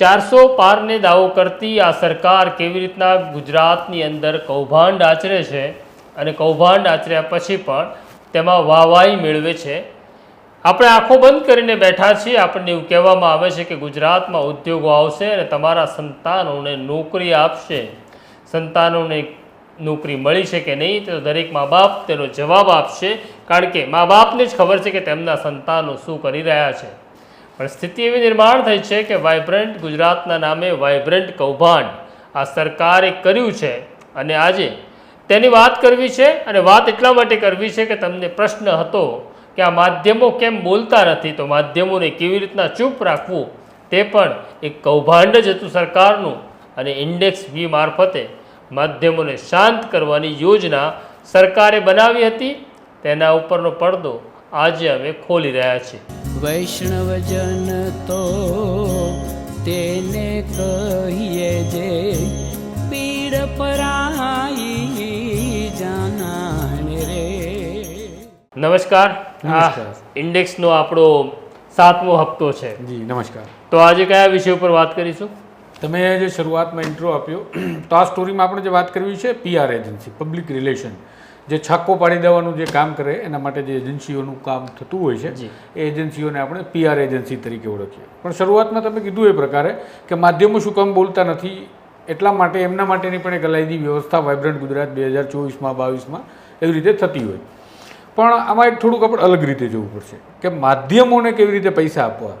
ચારસો પારને દાવો કરતી આ સરકાર કેવી રીતના ગુજરાતની અંદર કૌભાંડ આચરે છે અને કૌભાંડ આચર્યા પછી પણ તેમાં વાહવાહી મેળવે છે. આપણે આંખો બંધ કરીને બેઠા છીએ. આપણને એવું કહેવામાં આવે છે કે ગુજરાતમાં ઉદ્યોગો આવશે અને તમારા સંતાનોને નોકરી આપશે. સંતાનોને નોકરી મળી છે કે નહીં તો દરેક મા બાપ તેનો જવાબ આપશે. કારણ કે મા બાપને જ ખબર છે કે તેમના સંતાનો શું કરી રહ્યા છે. પણ સ્થિતિ એવી નિર્માણ થઈ છે કે વાઇબ્રન્ટ ગુજરાતના નામે વાઇબ્રન્ટ કૌભાંડ આ સરકારે કર્યું છે. અને આજે તેની વાત કરવી છે અને વાત એટલા માટે કરવી છે કે તમને પ્રશ્ન હતો કે આ માધ્યમો કેમ બોલતા નથી, તો માધ્યમોને કેવી રીતના ચૂપ રાખવું તે પણ એક કૌભાંડ જ હતું સરકારનું. અને ઇન્ડેક્સ વી મારફતે માધ્યમોને શાંત કરવાની યોજના સરકારે બનાવી હતી. તેના ઉપરનો પડદો આજે અમે ખોલી રહ્યા છીએ. વૈષ્ણવજન તો તેને કહીએ જે પીડ પરાઈ જાનાને રે. નમસ્કાર. આ ઇન્ડેક્સનો આપણો સાતમો હપ્તો છે. જી નમસ્કાર. તો આજે કયા વિષય ઉપર વાત કરીશું? તમે જે શરૂઆતમાં ઇન્ટ્રો આપ્યો તો આ સ્ટોરીમાં આપણે જે વાત કરવી છે પીઆર એજન્સી પબ્લિક રિલેશન જે છાકો પાડી દેવાનું જે કામ કરે એના માટે જે એજન્સીઓનું કામ થતું હોય છે એ એજન્સીઓને આપણે પીઆર એજન્સી તરીકે ઓળખીએ. પણ શરૂઆતમાં તમે કીધું એ પ્રકારે કે માધ્યમો શું કામ બોલતા નથી એટલા માટે એમના માટેની પણ એક અલાયદી વ્યવસ્થા વાઇબ્રન્ટ ગુજરાત બે હજાર ચોવીસમાં બાવીસમાં એવી રીતે થતી હોય. પણ આમાં એક થોડુંક આપણે અલગ રીતે જોવું પડશે કે માધ્યમોને કેવી રીતે પૈસા આપવા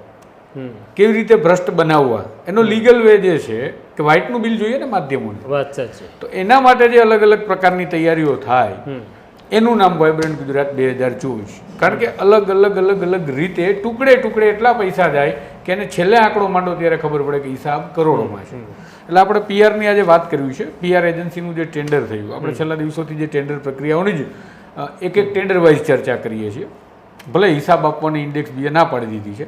કેવી રીતે ભ્રષ્ટ બનાવવા એનો લીગલ વે જે છે કે વ્હાઇટનું બિલ જોઈએ ને માધ્યમોને? વાત સાચી. તો એના માટે જે અલગ અલગ પ્રકારની તૈયારીઓ થાય એનું નામ વાઇબ્રન્ટ ગુજરાત બે હજાર ચોવીસ. કારણ કે અલગ અલગ અલગ અલગ રીતે ટુકડે ટુકડે એટલા પૈસા જાય કે એને છેલ્લે આંકડો માંડો ત્યારે ખબર પડે કે હિસાબ કરોડોમાં છે. એટલે આપણે પીઆરની આજે વાત કરવી છે. પીઆર એજન્સીનું જે ટેન્ડર થયું આપણે છેલ્લા દિવસોથી જે ટેન્ડર પ્રક્રિયાઓની જ એક એક ટેન્ડર વાઇઝ ચર્ચા કરીએ છીએ. ભલે હિસાબ આપવાની ઇન્ડેક્સ બીએ ના પાડી દીધી છે.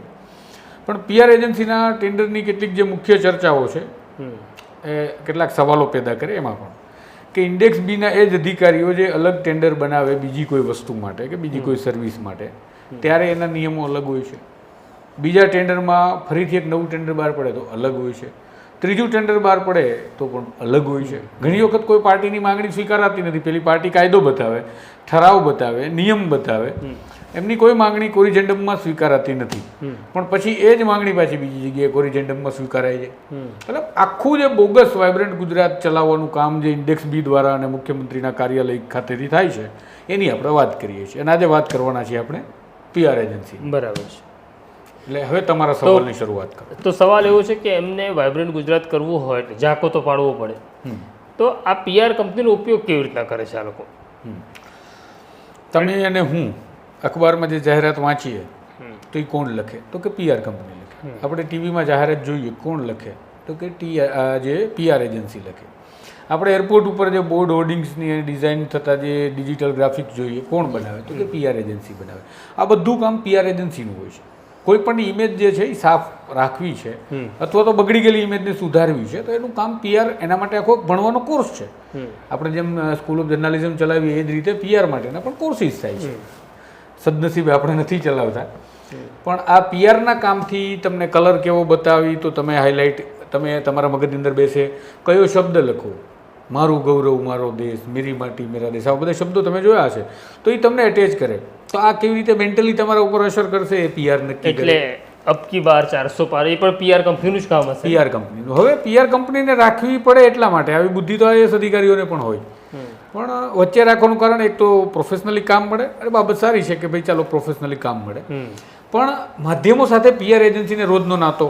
પણ પીઆર એજન્સીના ટેન્ડરની કેટલીક જે મુખ્ય ચર્ચાઓ છે કેટલાક સવાલો પેદા કરે એમાં પણ. કે ઇન્ડેક્સ બીના એ જ અધિકારીઓ જે અલગ ટેન્ડર બનાવે બીજી કોઈ વસ્તુ માટે કે બીજી કોઈ સર્વિસ માટે ત્યારે એના નિયમો અલગ હોય છે. બીજા ટેન્ડરમાં ફરીથી એક નવું ટેન્ડર બહાર પડે તો અલગ હોય છે. ત્રીજું ટેન્ડર બહાર પડે તો પણ અલગ હોય છે. ઘણી વખત કોઈ પાર્ટીની માંગણી સ્વીકારાતી નથી. પેલી પાર્ટી કાયદો બતાવે ઠરાવ બતાવે નિયમ બતાવે. એમની કોઈ માંગણી કોરિજેન્ડમમાં સ્વીકારાતી નથી. પણ પછી એ જ માંગણી પાછી બીજી જગ્યાએ કોરિજેન્ડમમાં સ્વીકારાય છે. મતલબ આખું જે બોગસ વાઇબ્રન્ટ ગુજરાત ચલાવવાનું કામ જે ઇન્ડેક્સ બી દ્વારા અને મુખ્યમંત્રીના કાર્યાલય ખાતેથી થાય છે એની આપણે વાત કરીએ છીએ. અને આજે વાત કરવાના છીએ આપણે પીઆર એજન્સી બરાબર છે. એટલે હવે તમારા સવાલની શરૂઆત કરો. તો સવાલ એવો છે કે એમને વાઇબ્રન્ટ ગુજરાત કરવું હોય એટલે ઝાંકો તો પાડવો પડે. તો આ પીઆર કંપનીનો ઉપયોગ કેવી રીતના કરે છે આ લોકો? તમે અને હું અખબારમાં જે જાહેરાત વાંચીએ તો એ કોણ લખે? તો કે પીઆર કંપની લખે. આપણે ટીવીમાં જાહેરાત જોઈએ કોણ લખે? તો કે ટી જે પીઆર એજન્સી લખે. આપણે એરપોર્ટ ઉપર જે બોર્ડ હોર્ડિંગ્સની ડિઝાઇન થતા જે ડિજિટલ ગ્રાફિક્સ જોઈએ કોણ બનાવે? તો કે પીઆર એજન્સી બનાવે. આ બધું કામ પીઆર એજન્સીનું હોય છે. કોઈ પણ ઇમેજ જે છે એ સાફ રાખવી છે અથવા તો બગડી ગયેલી ઇમેજને સુધારવી છે તો એનું કામ પીઆર એના માટે આખો ભણવાનો કોર્સ છે. આપણે જેમ સ્કૂલ ઓફ જર્નાલિઝમ ચલાવીએ એ જ રીતે પીઆર માટેના પણ કોર્સિસ થાય છે. સદનસીબે આપણે નથી ચલાવતા. પણ આ પીઆરના કામથી તમને કલર કેવો બતાવી તો તમે હાઇલાઇટ તમે તમારા મગજની અંદર બેસે. કયો શબ્દ લખો? મારું ગૌરવ મારો દેશ મેરી માટી મેરા દેશ આવા બધા શબ્દો તમે જોયા હશે. તો એ તમને એટેચ કરે. તો આ કેવી રીતે મેન્ટલી તમારા ઉપર અસર કરશે એ પીઆર નક્કી કરે. એટલે અબકી બાર ચારસો પાર એ પણ પીઆર કંપનીનું જ કામ હશે. પીઆર કંપનીનું હવે પીઆર કંપનીને રાખવી પડે એટલા માટે. આવી બુદ્ધિ તો આઈએસ અધિકારીઓને પણ હોય. પણ વચ્ચે રાખવાનું કારણ એક તો પ્રોફેશનલી કામ મળે અને બાબત સારી છે કે ભાઈ ચાલો પ્રોફેશનલી કામ મળે. પણ માધ્યમો સાથે પીઆર એજન્સીને રોજનો નાતો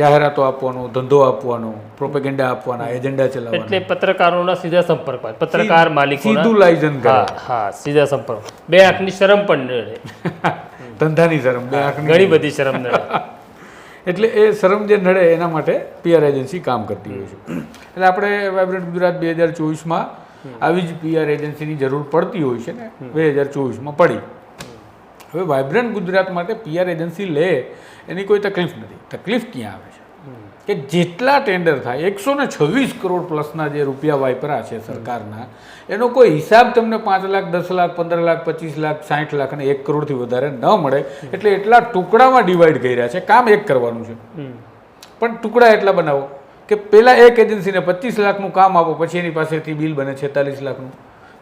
જાહેરાતો આપવાનો ધંધો આપવાનો પ્રોપેગેન્ડા આપવાના એજન્ડા ચલાવવાનો. એટલે પત્રકારોના સીધા સંપર્ક પત્રકાર માલિક સીધું લાયસન્સ કરે. હા સીધા સંપર્ક. બે આંખની શરમ પણ નડે ધંધાની શરમ બે આંખની ઘણી બધી શરમ નડે એટલે એ શરમ જે નડે એના માટે પીઆર એજન્સી કામ કરતી હોય છે. એટલે આપણે વાઇબ્રન્ટ ગુજરાત બે હજાર ચોવીસમાં આવી જ પીઆર એજન્સીની જરૂર પડતી હોય છે ને બે હજાર ચોવીસમાં પડી. હવે વાઇબ્રન્ટ ગુજરાત માટે પીઆર એજન્સી લે એની કોઈ તકલીફ નથી. તકલીફ ક્યાં આવે છે? કે જેટલા ટેન્ડર થાય એકસો ને છવ્વીસ કરોડ પ્લસના જે રૂપિયા વાપરા છે સરકારના એનો કોઈ હિસાબ તમને પાંચ લાખ દસ લાખ પંદર લાખ પચીસ લાખ સાઠ લાખ અને એક કરોડથી વધારે ન મળે એટલે એટલા ટુકડામાં ડિવાઈડ કર્યા છે. કામ એક કરવાનું છે. પણ ટુકડા એટલા બનાવો. કે પહેલાં એક એજન્સીને પચીસ લાખનું કામ આપો પછી એની પાસેથી બિલ બને છેતાલીસ લાખનું.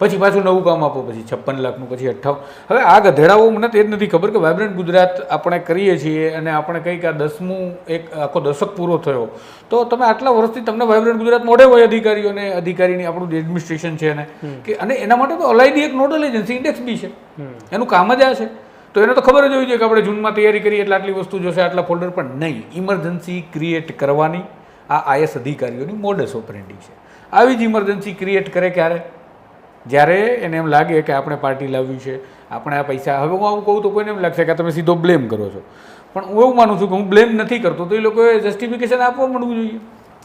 પછી પાછું નવું કામ આપો પછી છપ્પન લાખનું પછી અઠ્ઠાવન હવે આ ગધેડાઓ મને તે જ નથી ખબર કે વાઇબ્રન્ટ ગુજરાત આપણે કરીએ છીએ અને આપણે કંઈક આ દસમું એક આખો દશક પૂરો થયો. તો તમે આટલા વર્ષથી તમને વાઇબ્રન્ટ ગુજરાત મોઢે હોય અધિકારીઓને અધિકારીની આપણું એડમિનિસ્ટ્રેશન છે ને કે અને એના માટે તો અલાયદી એક નોડલ એજન્સી ઇન્ડેક્સ બી છે. એનું કામ જ આ છે. તો એને તો ખબર જ હોવી જોઈએ કે આપણે જૂનમાં તૈયારી કરીએ એટલે આટલી વસ્તુ જોશે આટલા ફોલ્ડર પણ નહીં. ઇમરજન્સી ક્રિએટ કરવાની આ આઈએસ અધિકારીઓની મોડસ ઓપરેન્ડી છે. આવી જ ઇમરજન્સી ક્રિએટ કરે ક્યારે? જ્યારે એને એમ લાગે કે આપણે પાર્ટી લાવ્યું છે આપણે આ પૈસા હવે હું આવું કહું તો કોઈને એમ લાગશે કે તમે સીધો બ્લેમ કરો છો. પણ હું એવું માનું છું કે હું બ્લેમ નથી કરતો તો એ લોકોએ જસ્ટિફિકેશન આપવા મળવું જોઈએ.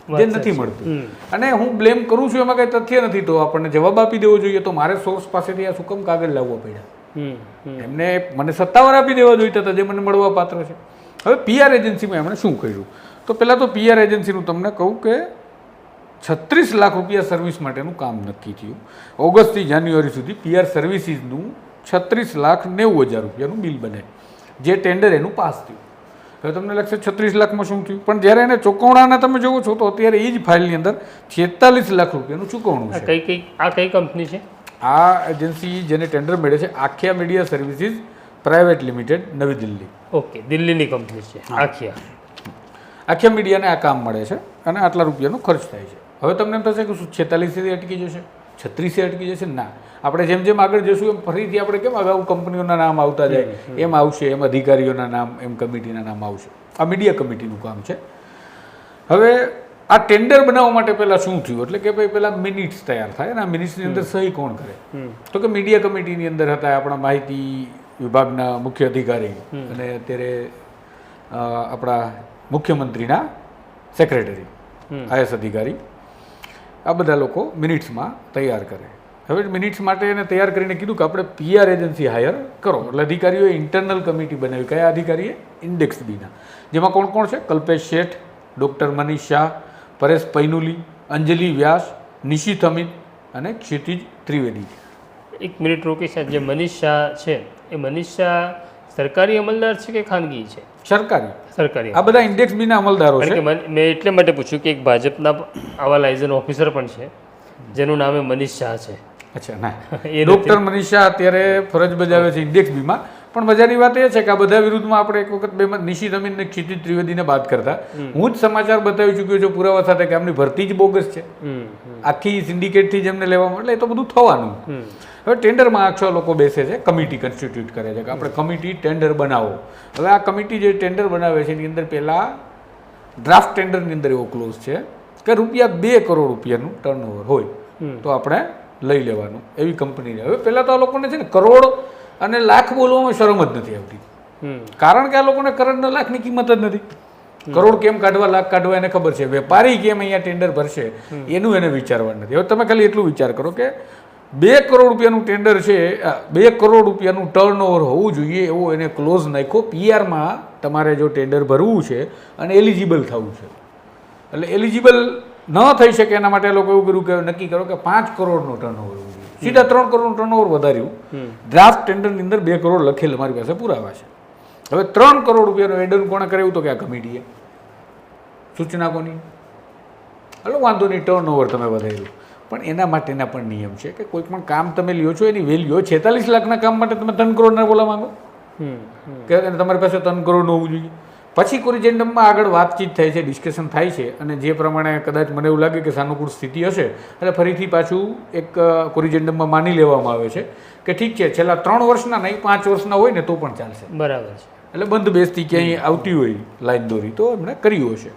જે નથી મળતું. અને હું બ્લેમ કરું છું એમાં કંઈ તથ્ય નથી તો આપણને જવાબ આપી દેવો જોઈએ તો મારે સોર્સ પાસેથી આ સુકમ કાગળ લાવવો પડ્યા. એમને મને સત્તાવાર આપી દેવા જોઈતા હતા જે મને મળવા પાત્ર છે. હવે પીઆર એજન્સીમાં એમણે શું કર્યું? તો પહેલાં તો પીઆર એજન્સીનું તમને કહું કે છત્રીસ લાખ રૂપિયા સર્વિસ માટેનું કામ નક્કી થયું. ઓગસ્ટથી જાન્યુઆરી સુધી પીઆર સર્વિસીસનું છત્રીસ લાખ નેવું હજાર રૂપિયાનું બિલ બને. જે ટેન્ડર એનું પાસ થયું. હવે તમને લાગશે છત્રીસ લાખમાં શું થયું? પણ જ્યારે એને ચૂકવણાના તમે જોવો છો તો અત્યારે એ જ ફાઇલની અંદર છેતાલીસ લાખ રૂપિયાનું ચૂકવણું છે. કઈ કઈ આ કઈ કંપની છે? આ એજન્સી જેને ટેન્ડર મળે છે Aakhiya media services private limited નવી દિલ્હી. ઓકે દિલ્હીની કંપની છે આખિયા આખિયા મીડિયાને આ કામ મળે છે અને આટલા રૂપિયાનો ખર્ચ થાય છે. હવે તમને એમ થશે કે શું છેતાલીસથી અટકી જશે? છત્રીસે અટકી જશે? ના. આપણે જેમ જેમ આગળ જશું એમ ફરીથી આપણે કેમ અગાઉ કંપનીઓના નામ આવતા જાય? એમ આવશે એમ અધિકારીઓના નામ એમ કમિટીના નામ આવશે. આ મીડિયા કમિટીનું કામ છે. હવે આ ટેન્ડર બનાવવા માટે પહેલાં શું થયું? એટલે કે ભાઈ પહેલાં મિનિટ્સ તૈયાર થાય અને આ મિનિટ્સની અંદર સહી કોણ કરે? તો કે મીડિયા કમિટીની અંદર હતા આપણા માહિતી વિભાગના મુખ્ય અધિકારી અને અત્યારે આપણા મુખ્યમંત્રીના સેક્રેટરી આઈએસ અધિકારી. આ બધા લોકો મિનિટ્સમાં તૈયાર કરે. હવે મિનિટ્સ માટે એને તૈયાર કરીને કીધું કે આપણે પીઆર એજન્સી હાયર કરો. એટલે અધિકારીઓએ ઇન્ટરનલ કમિટી બનાવી. કયા અધિકારીએ? ઇન્ડેક્સ બીના જેમાં કોણ કોણ છે? કલ્પેશ શેઠ ડૉક્ટર મનીષ શાહ પરેશ પૈનુલી અંજલિ વ્યાસ નિશિત અમિત અને ક્ષિતિજ ત્રિવેદી. એક મિનિટ રોકી સાહેબ. જે મનીષ શાહ છે એ મનીષ શાહ સરકારી અમલદાર છે કે ખાનગી છે? સરકારી. સરકારી. આ બધા ઇન્ડેક્સ બીના અમલદારો છે. મેં એટલે માટે પૂછ્યું કે એક ભાજપના આવા લાયઝન ઓફિસર પણ છે જેનું નામે મનીષ શાહ છે. અચ્છા ના. એ ડૉક્ટર મનીષ શાહ અત્યારે ફરજ બજાવે છે ઇન્ડેક્સ બીમાં. પણ મજાની વાત એ છે કે આ બધા વિરુદ્ધમાં આપણે એક વખત બે નિશી અમીન ને ક્ષિતિજ ત્રિવેદીને વાત કરતા. હું જ સમાચાર બતાવી ચૂક્યો છું પુરાવા સાથે કે આમની ભરતી જ બોગસ છે. આખી સિન્ડિકેટથી જેમને લેવામાં એટલે એ તો બધું થવાનું. હવે ટેન્ડરમાં આખા લોકો બેસે છે કમિટી કન્સ્ટિટ્યુટ કરે છે કે આપણે કમિટી ટેન્ડર બનાવો. હવે આ કમિટી જે ટેન્ડર બનાવે છે એની અંદર પહેલાં ડ્રાફ્ટ ટેન્ડરની અંદર એવો ક્લોઝ છે કે રૂપિયા બે કરોડ રૂપિયાનું ટર્નઓવર હોય તો આપણે લઈ લેવાનું એવી કંપની હવે પહેલાં તો આ લોકોને છે ને કરોડ અને લાખ બોલવામાં શરમ જ નથી આવતી. કારણ કે આ લોકોને કરોડના લાખની કિંમત જ નથી. કરોડ કેમ કાઢવા લાખ કાઢવા એને ખબર છે. વેપારી કેમ અહીંયા ટેન્ડર ભરશે એનું એને વિચારવાનું નથી. હવે તમે ખાલી એટલું વિચાર કરો કે બે કરોડ રૂપિયાનું ટેન્ડર છે બે કરોડ રૂપિયાનું ટર્ન હોવું જોઈએ એવો એને ક્લોઝ નાખ્યો. પીઆરમાં તમારે જો ટેન્ડર ભરવું છે અને એલિજિબલ થવું છે. એટલે એલિજિબલ ન થઈ શકે એના માટે લોકો એવું કર્યું કે નક્કી કરો કે પાંચ કરોડનું ટર્ન ઓવર સીધા ત્રણ કરોડનું ટર્ન ઓવર વધાર્યું ડ્રાફ્ટ ટેન્ડરની અંદર બે કરોડ લખેલ મારી પાસે પુરાવા છે. હવે ત્રણ કરોડ રૂપિયાનું એડન કોણે કરાવ્યું તો કે આ કમિટીએ? સૂચના કોની? એટલે વાંધો નહીં ટર્ન ઓવર તમે વધાર્યું. પણ એના માટેના પણ નિયમ છે કે કોઈ પણ કામ તમે લ્યો છો એની વેલ્યુ છેતાલીસ લાખના કામ માટે તમે ત્રણ કરોડના બોલા માંગો. હમ કે તમારી પાસે ત્રણ કરોડ હોવું જોઈએ. પછી કોરિજેન્ડમમાં આગળ વાતચીત થાય છે ડિસ્કશન થાય છે અને જે પ્રમાણે કદાચ મને એવું લાગે કે સાનુકૂળ સ્થિતિ હશે એટલે ફરીથી પાછું એક કોરિજેન્ડમમાં માની લેવામાં આવે છે કે ઠીક છે છેલ્લા ત્રણ વર્ષના નહીં પાંચ વર્ષના હોય ને તો પણ ચાલશે. બરાબર છે. એટલે બંધ બેસતી ક્યાંય આવતી હોય લાઈન દોરી તો એમણે કર્યું હશે.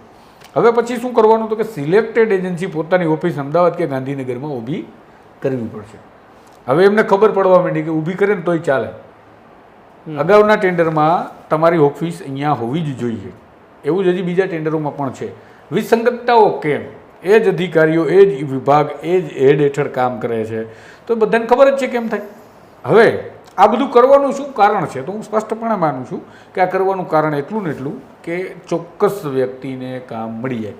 હવે પછી શું કરવાનું તો કે સિલેક્ટેડ એજન્સી પોતાની ઓફિસ અમદાવાદ કે ગાંધીનગરમાં ઊભી કરવી પડશે. હવે એમને ખબર પડવા માંડી કે ઊભી કરે ને તોય ચાલે. અગાઉના ટેન્ડરમાં તમારી ઓફિસ અહીંયા હોવી જ જોઈએ. એવું જ હજી બીજા ટેન્ડરોમાં પણ છે. વિસંગતતાઓ કેમ? એ જ અધિકારીઓ એ જ વિભાગ એ જ હેડ હેઠળ કામ કરે છે. તો બધાને ખબર જ છે કેમ થાય? હવે આ બધું કરવાનું શું કારણ છે? તો હું સ્પષ્ટપણે માનું છું કે આ કરવાનું કારણ એટલું ને એટલું કે ચોક્કસ વ્યક્તિને કામ મળી જાય.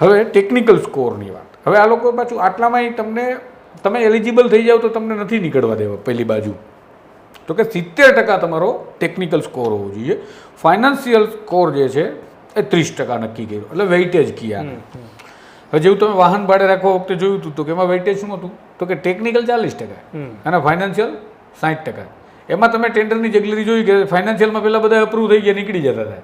હવે ટેકનિકલ સ્કોરની વાત. હવે આ લોકો પાછું આટલામાંય તમને તમે એલિજિબલ થઈ જાઓ તો તમને નથી નીકળવા દેવા પહેલી બાજુ. તો કે સિત્તેર ટકા તમારો ટેકનિકલ સ્કોર હોવો જોઈએ. ફાઇનાન્સિયલ સ્કોર જે છે એ ત્રીસ ટકા નક્કી કર્યો. એટલે વેઇટેજ કિયા. હવે જેવું તમે વાહન ભાડે રાખવા વખતે જોયું હતું તો કે એમાં વેઇટેજ શું હતું? તો કે ટેકનિકલ ચાલીસ ટકા. અને ફાઇનાન્શિયલ સાઠ ટકા. એમાં તમે ટેન્ડરની જગલરી જોઈ કે ફાઇનાન્શિયલમાં પહેલાં બધા અપ્રૂવ થઈ ગયા નીકળી જતા હતા.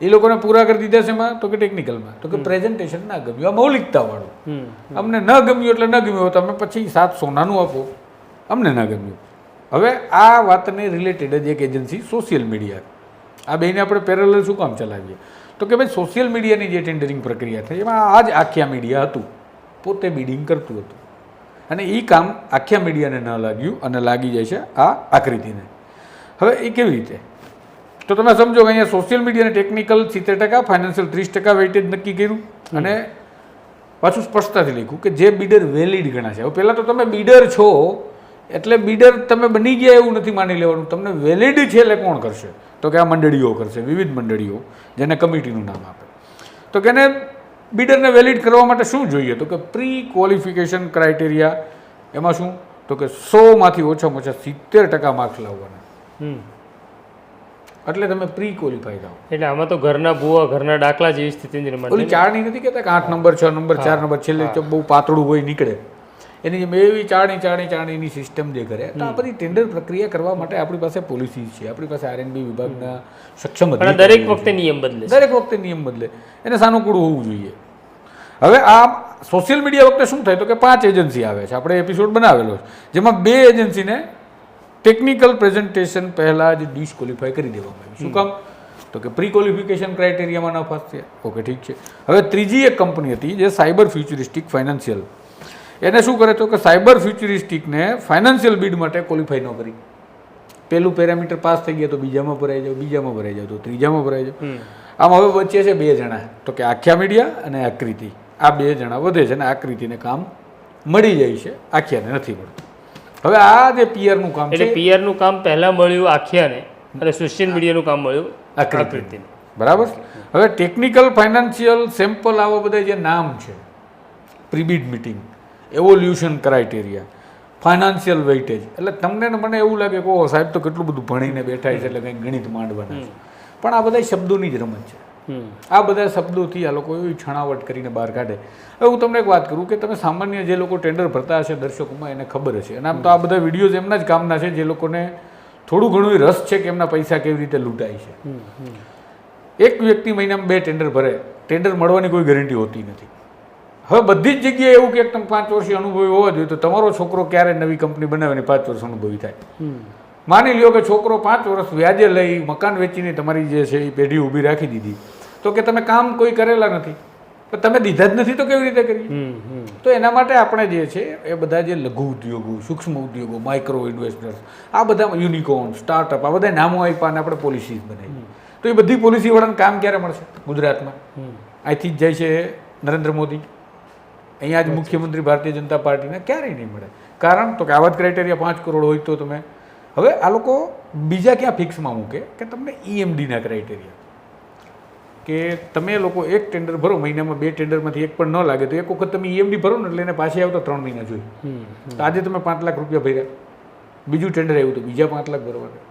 એ લોકોને પૂરા કરી દીધા છે એમાં તો કે ટેકનિકલમાં તો કે પ્રેઝન્ટેશન ના ગમ્યું. આ મૌલિકતાવાળું. અમને ન ગમ્યું એટલે ન ગમ્યું. તમે પછી સાત સોનાનું આપો. અમને ન ગમ્યું. હવે આ વાતને રિલેટેડ જ એક એજન્સી સોશિયલ મીડિયા આ બેને આપણે પેરેલલ શું કામ ચલાવીએ? તો કે ભાઈ સોશિયલ મીડિયાની જે ટેન્ડરિંગ પ્રક્રિયા થઈ એમાં આ જ આખ્યા મીડિયા હતું. પોતે બિડિંગ કરતું હતું. અને એ કામ આખ્યા મીડિયાને ન લાગ્યું અને લાગી જાય છે આ આકૃતિને. હવે એ કેવી રીતે? તો તમે સમજો કે અહીંયા સોશિયલ મીડિયાને ટેકનિકલ સિત્તેર ટકા ફાઇનાન્શિયલ ત્રીસ ટકા વેઇટેજ નક્કી કર્યું. અને પાછું સ્પષ્ટતાથી લખ્યું કે જે બીડર વેલિડ ગણા છે. હવે પહેલાં તો તમે બીડર છો એટલે બીડર તમે બની ગયા એવું નથી માની લેવાનું. તમને વેલિડ છે એટલે કોણ કરશે? તો કે આ મંડળીઓ કરશે વિવિધ મંડળીઓ જેને કમિટીનું નામ આપે. તો કે એને બીડરને વેલિડ કરવા માટે શું જોઈએ? તો કે પ્રી ક્વોલિફિકેશન ક્રાઇટેરિયા એમાં શું? તો કે સોમાંથી ઓછામાં ઓછા સિત્તેર ટકા માર્ક્સ લાવવાના. હમ. એટલે તમે પ્રી ક્વોલિફાઈ થાઓ. એટલે આમાં તો ઘરના ભૂવા ઘરના દાખલા જેવી સ્થિતિ ઓલી ચાળણી નથી કહેતા કે આઠ નંબર છ નંબર ચાર નંબર છેલ્લે તો બહુ પાતળું હોય નીકળે. એની જેમ એવી ચાણી ચાણી ચાણીની સિસ્ટમ જે કરે તો આ બધી ટેન્ડર પ્રક્રિયા કરવા માટે આપણી પાસે પોલિસી છે. આપણી પાસે આરએનબી વિભાગના સક્ષમ દરેક વખતે નિયમ બદલે દરેક વખતે નિયમ બદલે. એને સાનુકૂળ હોવું જોઈએ. હવે આ સોશિયલ મીડિયા વખતે શું થાય? તો કે પાંચ એજન્સી આવે છે. આપણે એપિસોડ બનાવેલો છે. જેમાં બે એજન્સીને ટેકનિકલ પ્રેઝન્ટેશન પહેલાં જ ડિસ્કોલિફાય કરી દેવામાં આવ્યું. શું કામ? તો કે પ્રી ક્વોલિફિકેશન ક્રાઇટેરિયામાં ન થયા ઓકે ઠીક છે. હવે ત્રીજી એક કંપની હતી જે સાયબર ફ્યુચરિસ્ટિક ફાઇનાન્શિયલ એને શું કરે તો કે સાયબર ફ્યુચરિસ્ટિકને ફાઇનાન્શિયલ બીડ માટે ક્વોલિફાય ન કરી. પહેલું પેરામીટર પાસ થઈ ગયા તો બીજામાં ભરાઈ જાવ બીજામાં ભરાઈ જાવ તો ત્રીજામાં ભરાઈ જાવ. આમ હવે વચ્ચે છે બે જણા. તો કે આખ્યા મીડિયા અને આકૃતિ. આ બે જણા વધે છે અને આકૃતિને કામ મળી જાય છે. આખ્યાને નથી મળતું. હવે આ જે પિયરનું કામ એટલે PR કામ પહેલાં મળ્યું આખ્યાને અને સોશિયલ મીડિયાનું કામ મળ્યું. આકૃતિને. બરાબર? હવે ટેકનિકલ ફાઇનાન્શિયલ સેમ્પલ આવા બધા જે નામ છે prebid meeting evolution criteria financial weightage એટલે તમને મને એવું લાગે કે ઓહો સાહેબ તો કેટલું બધું ભણીને બેઠા છે એટલે કંઈક ગણિત માંડવાના છે. પણ આ બધા શબ્દોની જ રમત છે. આ બધા શબ્દોથી આ લોકો એવી છણાવટ કરીને બહાર કાઢે. હવે હું તમને એક વાત કરું કે તમે સામાન્ય જે લોકો ટેન્ડર ભરતા હશે દર્શકોમાં એને ખબર હશે. અને આમ તો આ બધા વિડીયોઝ એમના જ કામના છે જે લોકોને થોડું ઘણું રસ છે કે એમના પૈસા કેવી રીતે લૂંટાય છે. એક વ્યક્તિ મહિનામાં બે ટેન્ડર ભરે. ટેન્ડર મળવાની કોઈ ગેરંટી હોતી નથી. હવે બધી જ જગ્યાએ એવું કે તમે પાંચ વર્ષથી અનુભવી હોવા જોઈએ તો તમારો છોકરો ક્યારે નવી કંપની બનાવીને પાંચ વર્ષ અનુભવી થાય? માની લ્યો કે છોકરો પાંચ વર્ષ વ્યાજે લઈ મકાન વેચીને તમારી જે છે એ પેઢી ઊભી રાખી દીધી તો કે તમે કામ કોઈ કરેલા નથી. પણ તમે દીધા જ નથી તો કેવી રીતે કરી. તો એના માટે આપણે જે છે એ બધા જે લઘુ ઉદ્યોગો સૂક્ષ્મ ઉદ્યોગો માઇક્રો ઇન્વેસ્ટર્સ આ બધા યુનિકોર્ન સ્ટાર્ટઅપ આ બધા નામો આપ્યા અને આપણે પોલિસીસ બનાવી. તો એ બધી પોલિસીવાળાને કામ ક્યારે મળશે? ગુજરાતમાં. અહીંથી જ જાય છે નરેન્દ્ર મોદી. અહીંયા જ મુખ્યમંત્રી ભારતીય જનતા પાર્ટીને ક્યારેય નહીં મળે. કારણ તો કે આવા જ ક્રાઇટેરિયા પાંચ કરોડ હોય તો તમે. હવે આ લોકો બીજા ક્યાં ફિક્સમાં મૂકે? કે તમને ઈએમડીના ક્રાઇટેરિયા કે તમે લોકો એક ટેન્ડર ભરો મહિનામાં બે ટેન્ડરમાંથી એક પણ ન લાગે તો એક વખત તમે ઈએમડી ભરો ને એટલે એને પાછી આવતા ત્રણ મહિના જોઈએ. તો આજે તમે પાંચ લાખ રૂપિયા ભર્યા. બીજું ટેન્ડર આવ્યું તો બીજા પાંચ લાખ ભરવાના.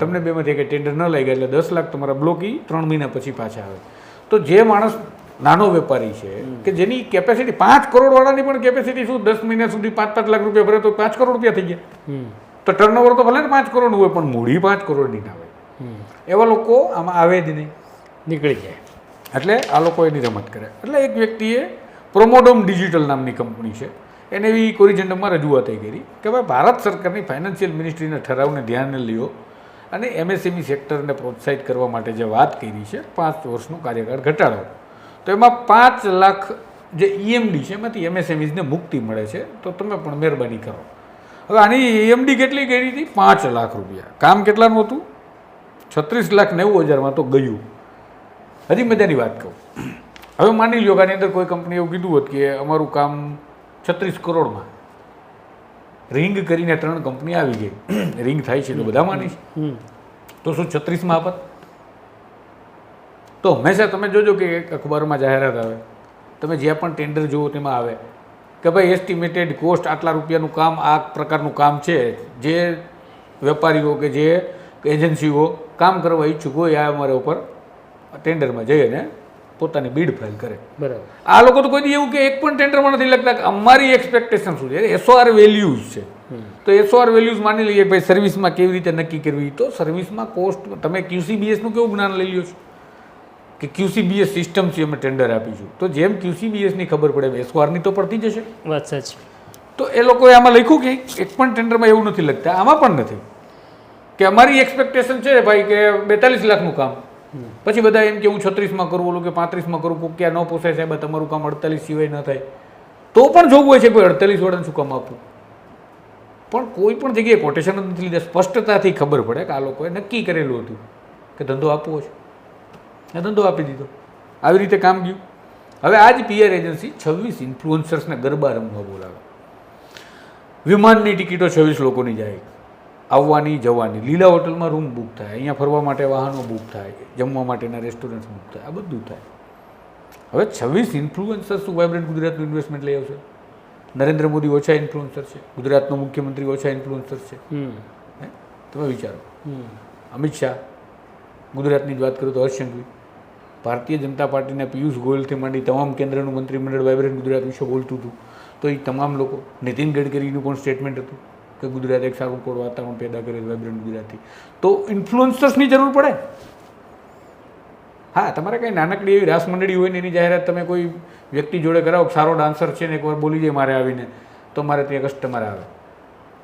તમને બેમાંથી એક ટેન્ડર ન લાગ્યા એટલે દસ લાખ તમારા બ્લોક ઈ ત્રણ મહિના પછી પાછા આવે. તો જે માણસ નાનો વેપારી છે કે જેની કેપેસિટી પાંચ કરોડ વાળાની પણ કેપેસિટી શું દસ મહિના સુધી પાંચ પાંચ લાખ રૂપિયા ભરે તો પાંચ કરોડ રૂપિયા થઈ ગયા. તો ટર્નઓવર તો ભલે ને પાંચ કરોડ હોય પણ મૂડી પાંચ કરોડની ના હોય. એવા લોકો આમાં આવે જ નહીં. નીકળી જાય. એટલે આ લોકો એની રમત કરે. એટલે એક વ્યક્તિએ પ્રોમોડોમ ડિજિટલ નામની કંપની છે. એને એવી કોરિજન્ડમમાં રજૂઆત કરી કે ભાઈ ભારત સરકારની ફાઇનાન્શિયલ મિનિસ્ટ્રીના ઠરાવને ધ્યાને લ્યો અને એમએસએમઈ સેક્ટરને પ્રોત્સાહિત કરવા માટે જે વાત કરી છે પાંચ વર્ષનો કાર્યકાળ ઘટાડો. તો એમાં પાંચ લાખ જે ઈએમડી છે એમાંથી એમએસએમઈઝને મુક્તિ મળે છે તો તમે પણ મહેરબાની કરો. હવે આની ઈએમડી કેટલી કરી હતી? પાંચ લાખ રૂપિયા. કામ કેટલાનું હતું? છત્રીસ લાખ નેવું હજારમાં તો ગયું. હજી મજાની વાત કહું. હવે માની લ્યો કે આની અંદર કોઈ કંપની એવું કીધું હોત કે અમારું કામ છત્રીસ કરોડમાં. રિંગ કરીને ત્રણ કંપની આવી ગઈ. રિંગ થાય છે તો બધા માનીશ છે. તો શું છત્રીસમાં આપત? તો હંમેશા તમે જોજો કે એક અખબારમાં જાહેરાત આવે. તમે જ્યાં પણ ટેન્ડર જુઓ તેમાં આવે કે ભાઈ એસ્ટિમેટેડ કોસ્ટ આટલા રૂપિયાનું કામ આ પ્રકારનું કામ છે. જે વેપારીઓ કે જે એજન્સીઓ કામ કરવા ઈચ્છુક હોય આ અમારા ઉપર ટેન્ડરમાં જઈ અને પોતાની બીડ ફાઇલ કરે. બરાબર. આ લોકો તો કોઈ એવું કે એક પણ ટેન્ડરમાં નથી લખતા કે અમારી એક્સપેક્ટેશન શું છે? એસઓઆર વેલ્યુઝ છે. તો એસઓઆર વેલ્યુઝ માની લઈએ કે ભાઈ સર્વિસમાં કેવી રીતે નક્કી કરવી? તો સર્વિસમાં કોસ્ટ તમે ક્યુસીબીએસનું કેવું જ્ઞાન લઈ લ્યો છો? કે ક્યુસીબીએસ સિસ્ટમથી અમે ટેન્ડર આપીશું. તો જેમ ક્યુસીબીએસની ખબર પડે એસઓઆરની તો પડતી જશે વાત સાચી. તો એ લોકોએ આમાં લખ્યું કે એક પણ ટેન્ડરમાં એવું નથી લખતા. આમાં પણ નથી. કે અમારી એક્સપેક્ટેશન છે ભાઈ કે બેતાલીસ લાખનું કામ. પછી બધા એમ કે હું છત્રીસમાં કરું ઓલું કે પાંત્રીસમાં કરું કોક ક્યાં ન પોસાય સાહેબ તમારું કામ અડતાલીસ સિવાય ન થાય. તો પણ જોવું હોય છે કોઈ અડતાલીસ વાળાને શું કામ આપવું? પણ કોઈ પણ જગ્યાએ કોટેશન નથી લીધા. સ્પષ્ટતાથી ખબર પડે કે આ લોકોએ નક્કી કરેલું હતું કે ધંધો આપવો છે. એ ધંધો આપી દીધો. આવી રીતે કામ ગયું. હવે આ જ પીઆર એજન્સી છવ્વીસ ઇન્ફ્લુઅન્સર્સને ગરબા રમવા બોલાવે. વિમાનની ટિકિટો છવ્વીસ લોકોની જાય. આવવાની જવાની. લીલા હોટલમાં રૂમ બુક થાય. અહીંયા ફરવા માટે વાહનો બુક થાય. જમવા માટેના રેસ્ટોરન્ટ બુક થાય. આ બધું થાય. હવે છવ્વીસ ઇન્ફ્લુઅન્સર્સ શું વાઇબ્રન્ટ ગુજરાતનું ઇન્વેસ્ટમેન્ટ લઈ આવશે? નરેન્દ્ર મોદી ઓછા ઇન્ફ્લુઅન્સર છે. ગુજરાતનો મુખ્યમંત્રી ઓછા ઇન્ફ્લુઅન્સર છે. તમે વિચારો. હમ. અમિત શાહ. ગુજરાતની જ વાત કરું તો હર્ષ સંઘવી. ભારતીય જનતા પાર્ટીના પિયુષ ગોયલથી માંડી તમામ કેન્દ્રનું મંત્રીમંડળ વાઇબ્રન્ટ ગુજરાત વિશે બોલતું હતું. તો એ તમામ લોકો, નીતિન ગડકરીનું પણ સ્ટેટમેન્ટ હતું કે ગુજરાત એક સારું કોર વાતાવરણ પેદા કરે વાઇબ્રન્ટ ગુજરાતથી. તો ઇન્ફ્લુઅન્સર્સની જરૂર પડે. હા, તમારે કંઈ નાનકડી એવી રાસ મંડળી હોય ને એની જાહેરાત તમે કોઈ વ્યક્તિ જોડે કરાવો સારો ડાન્સર છે ને એકવાર બોલી જાય મારે આવીને, તો મારે ત્યાં કસ્ટમર આવે.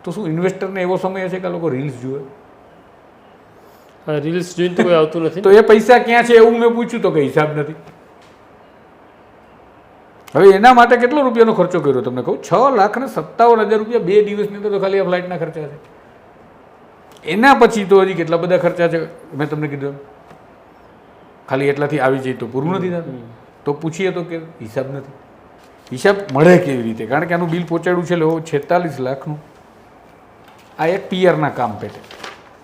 તો શું ઇન્વેસ્ટરને એવો સમય હશે કે લોકો રીલ્સ જુએ? રીલ્સ જોઈને તો કોઈ આવતું નથી તો એ પૈસા ક્યાં છે એવું મેં પૂછ્યું તો કે હિસાબ નથી. હવે એના માટે કેટલો રૂપિયાનો ખર્ચો કર્યો તમને કહું? છ લાખ ને સત્તાવન હજાર રૂપિયા બે દિવસની અંદર તો ખાલી આ ફ્લાઇટના ખર્ચા છે. એના પછી તો હજી કેટલા બધા ખર્ચા છે? મેં તમને કીધું ખાલી એટલાથી આવી જાય તો પૂરું નથી થતું. તો પૂછીએ તો કે હિસાબ નથી. હિસાબ મળે કેવી રીતે? કારણ કે આનું બિલ પહોંચાડ્યું છે લો છેતાલીસ લાખનું. આ એક પિયરના કામ પેટે.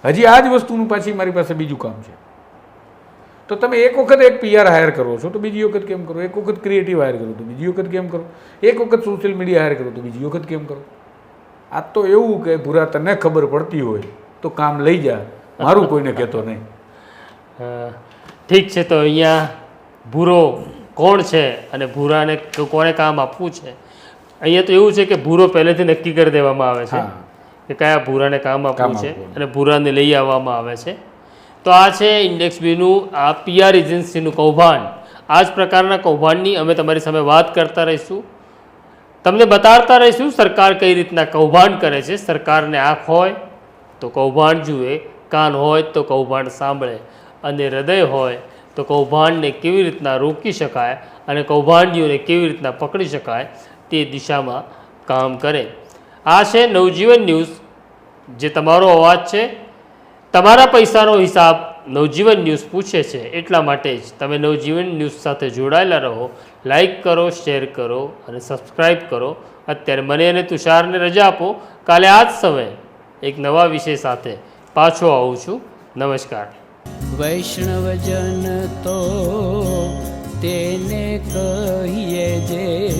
હજી આ જ વસ્તુનું પાછી મારી પાસે બીજું કામ છે. તો તમે એક વખત એક પીઆર હાયર કરો છો તો બીજી વખત કેમ કરો? એક વખત ક્રિએટિવ હાયર કરો તો બીજી વખત કેમ કરો? એક વખત સોશિયલ મીડિયા હાયર કરો તો બીજી વખત કેમ કરો? આ તો એવું કે ભૂરા તને ખબર પડતી હોય તો કામ લઈ જા. મારું કોઈને કહેતો નહીં. ઠીક છે તો અહીંયા ભૂરો કોણ છે અને ભૂરાને કોને કામ આપવું છે? અહીંયા તો એવું છે કે ભૂરો પહેલેથી નક્કી કરી દેવામાં આવે છે. કે કયા ભૂરાને કામ આપવું છે અને ભૂરાને લઈ આવવામાં આવે છે. તો આ છે ઇન્ડેક્સ બીનું આ પીઆર એજન્સીનું કૌભાંડ. આ જ પ્રકારના કૌભાંડની અમે તમારી સામે વાત કરતા રહીશું. તમને બતાડતા રહીશું સરકાર કઈ રીતના કૌભાંડ કરે છે. સરકારને આંખ હોય તો કૌભાંડ જુએ કાન હોય તો કૌભાંડ સાંભળે અને હૃદય હોય તો કૌભાંડને કેવી રીતના રોકી શકાય અને કૌભાંડીઓને કેવી રીતના પકડી શકાય તે દિશામાં કામ કરે. આ છે નવજીવન ન્યૂઝ. જે તમારો અવાજ છે, તમારા પૈસાનો હિસાબ નવજીવન ન્યૂઝ પૂછે છે, એટલા માટે જ તમે નવજીવન ન્યૂઝ સાથે જોડાયેલા રહો. લાઈક કરો, શેર કરો અને સબસ્ક્રાઈબ કરો. અત્યારે મને અને તુષારને રજા આપો. કાલે આ જ સમયે એક નવા વિષય સાથે પાછો આવું છું. નમસ્કાર. વૈષ્ણવજન તો તેને કહીએ જે